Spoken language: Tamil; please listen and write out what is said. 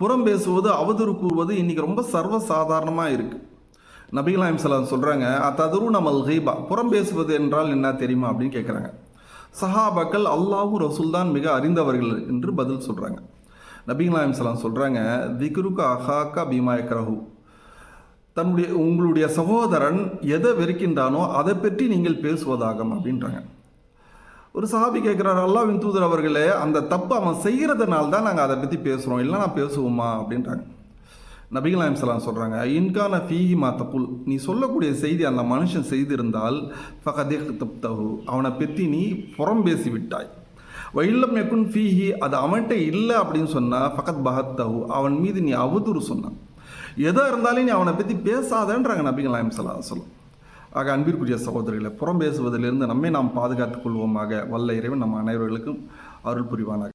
புறம் பேசுவது அவதூறு கூறுவது இன்றைக்கி ரொம்ப சர்வசாதாரணமாக இருக்குது நபிகளாயம் சலாம் சொல்கிறாங்க அத்ததுரு நமல் ஹைபா புறம் பேசுவது என்றால் என்ன தெரியுமா அப்படின்னு கேட்குறாங்க சஹாபாக்கள் அல்லாஹூ ரசூல் தான் மிக அறிந்தவர்கள் என்று பதில் சொல்கிறாங்க நபிகளாயம் சலாம் சொல்கிறாங்க திக்ருக்க அஹாக்கா பீமாயக்ரஹு தன்னுடைய உங்களுடைய சகோதரன் எதை வெறுக்கின்றானோ அதை பற்றி நீங்கள் பேசுவதாகும் அப்படின்றாங்க. ஒரு சஹாபி கேட்குறாரு அல்லாவின் தூதர் அவர்களே அந்த தப்பு அவன் செய்கிறதுனால தான் நாங்கள் அதை பற்றி பேசுகிறோம் இல்லை நான் பேசுவோமா? அப்படின்றாங்க. நபிகள் நாயம் சலாம் சொல்கிறாங்க இன்கான ஃபீஹிமா தப்புல். நீ சொல்லக்கூடிய செய்தி அந்த மனுஷன் செய்திருந்தால் ஃபகதே தப்தஹு அவனை பற்றி நீ புறம் பேசி விட்டாய் வயில்லம் எக்குன் ஃபீஹி. அது அவன்கிட்ட இல்லை அப்படின்னு சொன்னால் ஃபகத் பஹத்தஹு. அவன் மீது நீ அவதூறு சொன்னான். எதாக இருந்தாலும் நீ அவனை பற்றி பேசாதன்றாங்க நபிகள் நாயம் சலாம் சொல்லும் ஆக அன்பிற்குரிய சகோதரிகளை புறம் பேசுவதிலிருந்து நம்மை நாம் பாதுகாத்துக் கொள்வோமாக. வல்ல இறைவன் நம் அனைவர்களுக்கும் அருள் புரிவானாக.